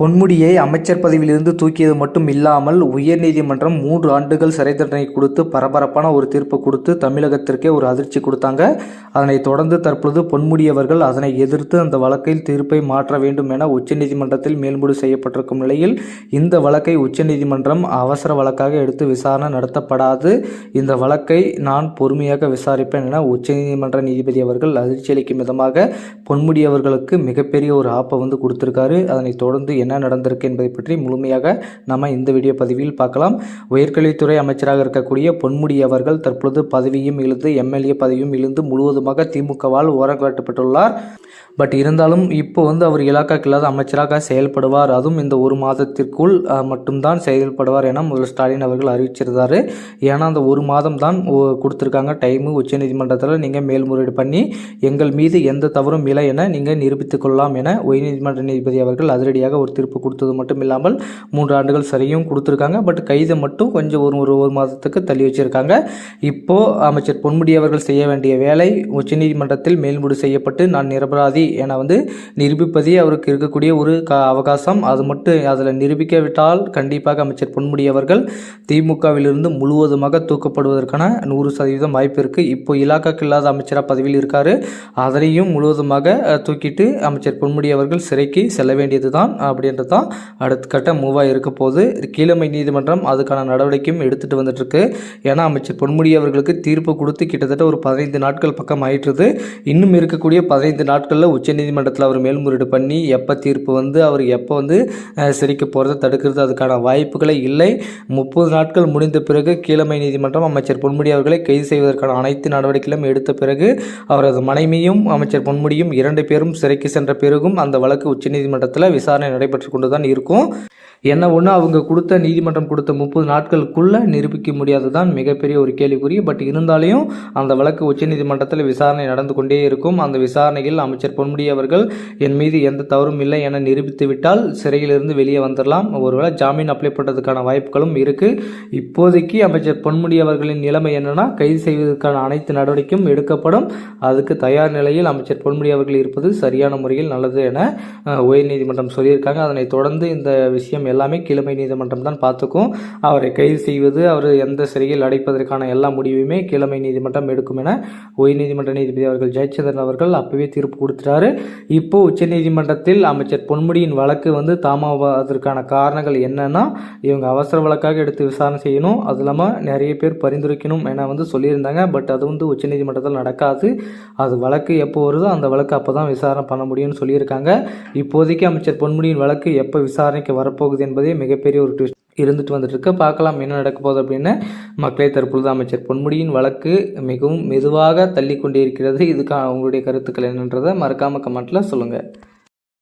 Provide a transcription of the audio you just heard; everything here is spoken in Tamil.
பொன்முடியை அமைச்சர் பதவியிலிருந்து தூக்கியது மட்டும் இல்லாமல் உயர்நீதிமன்றம் மூன்று ஆண்டுகள் சிறை தண்டனை கொடுத்து பரபரப்பான ஒரு தீர்ப்பு கொடுத்து தமிழகத்திற்கே ஒரு அதிர்ச்சி கொடுத்தாங்க. அதனைத் தொடர்ந்து தற்பொழுது பொன்முடி அவர்கள் அதனை எதிர்த்து அந்த வழக்கில் தீர்ப்பை மாற்ற வேண்டும் என உச்சநீதிமன்றத்தில் மேல்முடி செய்யப்பட்டிருக்கும் நிலையில் இந்த வழக்கை உச்சநீதிமன்றம் அவசர வழக்காக எடுத்து விசாரணை நடத்தப்படாது. இந்த வழக்கை நான் பொறுமையாக விசாரிப்பேன் என உச்சநீதிமன்ற நீதிபதி அவர்கள் அதிர்ச்சி அளிக்கும் விதமாக பொன்முடி அவர்களுக்கு மிகப்பெரிய ஒரு ஆப்பை வந்து கொடுத்திருக்காரு. அதனைத் தொடர்ந்து என்ன நடந்திருக்கு என்பதை பற்றி முழுமையாக நம்ம இந்த வீடியோ பதிவில் பார்க்கலாம். உயர்கல்வித்துறை அமைச்சராக இருக்கக்கூடிய பொன்முடி அவர்கள் தற்பொழுது பதவியும் இழுந்து எம்எல்ஏ பதவியும் இழுந்து முழுவதுமாக திமுகவால் ஓரங்காட்டப்பட்டுள்ளார். பட் இருந்தாலும் இப்போ வந்து அவர் இலாக்காக்கு இல்லாத அமைச்சராக செயல்படுவார். அதுவும் இந்த ஒரு மாதத்திற்குள் மட்டும்தான் செயல்படுவார் என முதல்வர் ஸ்டாலின் அவர்கள் அறிவிச்சிருந்தார். ஏன்னா அந்த ஒரு மாதம் தான் கொடுத்துருக்காங்க டைமு. உச்சநீதிமன்றத்தில் நீங்கள் மேல்முறையீடு பண்ணி எங்கள் மீது எந்த தவறும் இல்லை என நீங்கள் நிரூபித்துக் கொள்ளலாம் என உயர்நீதிமன்ற நீதிபதி அவர்கள் அதிரடியாக ஒரு தீர்ப்பு கொடுத்தது மட்டும் இல்லாமல் மூன்று ஆண்டுகள் சரியும் கொடுத்துருக்காங்க. பட் கைதை மட்டும் கொஞ்சம் ஒரு ஒரு ஒரு மாதத்துக்கு தள்ளி வச்சிருக்காங்க. இப்போ அமைச்சர் பொன்முடி அவர்கள் செய்ய வேண்டிய வேலை உச்சநீதிமன்றத்தில் மேல்முடி செய்யப்பட்டு நான் நிரபராதி என வந்து நிரூபிப்பதே அவருக்கு இருக்கக்கூடிய ஒரு க அவகாசம். அது மட்டும் அதில் நிரூபிக்காவிட்டால் கண்டிப்பாக அமைச்சர் பொன்முடி அவர்கள் திமுகவிலிருந்து முழுவதுமாக தூக்கப்படுவதற்கான நூறு சதவீதம் வாய்ப்பு இருக்குது இப்போ இலாக்காக்கு இல்லாத அமைச்சராக பதவியில் இருக்காரு. அதனையும் முழுவதுமாக தூக்கிட்டு அமைச்சர் பொன்முடி அவர்கள் சிறைக்கு செல்ல வேண்டியது தான் அப்படி அப்படின்றது தான் அடுத்த கட்ட மூவாக இருக்க போது கீழமை நீதிமன்றம் அதுக்கான நடவடிக்கையும் எடுத்துகிட்டு வந்துட்டுருக்கு. ஏன்னா அமைச்சர் பொன்முடி அவர்களுக்கு தீர்ப்பு கொடுத்து கிட்டத்தட்ட ஒரு பதினைந்து நாட்கள் பக்கம் ஆயிட்டுருது. இன்னும் இருக்கக்கூடிய பதினைந்து நாட்களில் உச்சநீதிமன்றத்தில் அவர் மேல்முறையீடு பண்ணி எப்போ தீர்ப்பு வந்து அவர் எப்போ வந்து சிரிக்க சிறைக்கு போகிறத தடுக்கிறது அதுக்கான வாய்ப்புகளே இல்லை. முப்பது நாட்கள் முடிந்த பிறகு கீழமை நீதிமன்றம் அமைச்சர் பொன்முடி அவர்களை கைது செய்வதற்கான அனைத்து நடவடிக்கைகளும் எடுத்த பிறகு அவரது மனைவியும் அமைச்சர் பொன்முடியும் இரண்டு பேரும் சிறைக்கு சென்ற பிறகும் அந்த வழக்கு உச்சநீதிமன்றத்தில் விசாரணை நடைபெற்று கொண்டு தான் இருக்கும். என்ன ஒன்று அவங்க கொடுத்த நீதிமன்றம் கொடுத்த முப்பது நாட்களுக்குள்ளே நிரூபிக்க முடியாது தான் மிகப்பெரிய ஒரு கேள்விக்குறி. பட் இருந்தாலையும் அந்த வழக்கு உச்சநீதிமன்றத்தில் விசாரணை நடந்து கொண்டே இருக்கும். அந்த விசாரணையில் அமைச்சர் பொன்முடி அவர்கள் என் மீது எந்த தவறும் இல்லை என நிரூபித்து விட்டால் சிறையிலிருந்து வெளியே வந்துடலாம் ஒருவேளை ஜாமீன் அப்ளை பண்ணுறதுக்கான வாய்ப்புகளும் இருக்குது இப்போதைக்கு அமைச்சர் பொன்முடி அவர்களின் நிலைமை என்னன்னா கைது செய்வதற்கான அனைத்து நடவடிக்கையும் எடுக்கப்படும். அதுக்கு தயார் நிலையில் அமைச்சர் பொன்முடி அவர்கள் இருப்பது சரியான முறையில் நல்லது என உயர்நீதிமன்றம் சொல்லியிருக்காங்க. அதனை தொடர்ந்து இந்த விஷயம் எல்லாமே கிழமை நீதிமன்றம் தான் பார்த்துக்கும். அவரை கைது செய்வது அவர் எந்த சிறையில் அடைப்பதற்கான எல்லா முடிவுமே கிழமை நீதிமன்றம் எடுக்கும் என உயர்நீதிமன்ற நீதிபதி அவர்கள் ஜெயச்சந்திரன் அவர்கள் அப்பவே தீர்ப்பு கொடுத்துட்டாரு. இப்போ உச்சநீதிமன்றத்தில் அமைச்சர் பொன்முடியின் வழக்கு வந்து தாமதத்திற்கான காரணங்கள் என்னன்னா இவங்க அவசர வழக்காக எடுத்து விசாரணை செய்யணும். அது இல்லாமல் நிறைய பேர் பரிந்துரைக்கணும் என வந்து சொல்லியிருந்தாங்க. பட் அது வந்து உச்சநீதிமன்றத்தில் நடக்காது. அது வழக்கு எப்போ வருதோ அந்த வழக்கு அப்போ தான் விசாரணை பண்ண முடியும்னு சொல்லியிருக்காங்க. இப்போதைக்கு அமைச்சர் பொன்முடியின் வழக்கு எப்போ விசாரணைக்கு வரப்போகுது என்பதே மிகப்பெரிய ஒரு ட்விஸ்ட் இருந்துட்டு வந்துட்டு இருக்கு பார்க்கலாம் என்ன நடக்க போகுது அப்படின்னு மக்களே தற்பொழுது அமைச்சர் பொன்முடியின் வழக்கு மிகவும் மெதுவாக தள்ளி கொண்டே இருக்கிறது. இதுக்கான உங்களுடைய கருத்துக்கள் என்னன்றதை மறக்காம கமெண்ட்டில் சொல்லுங்க.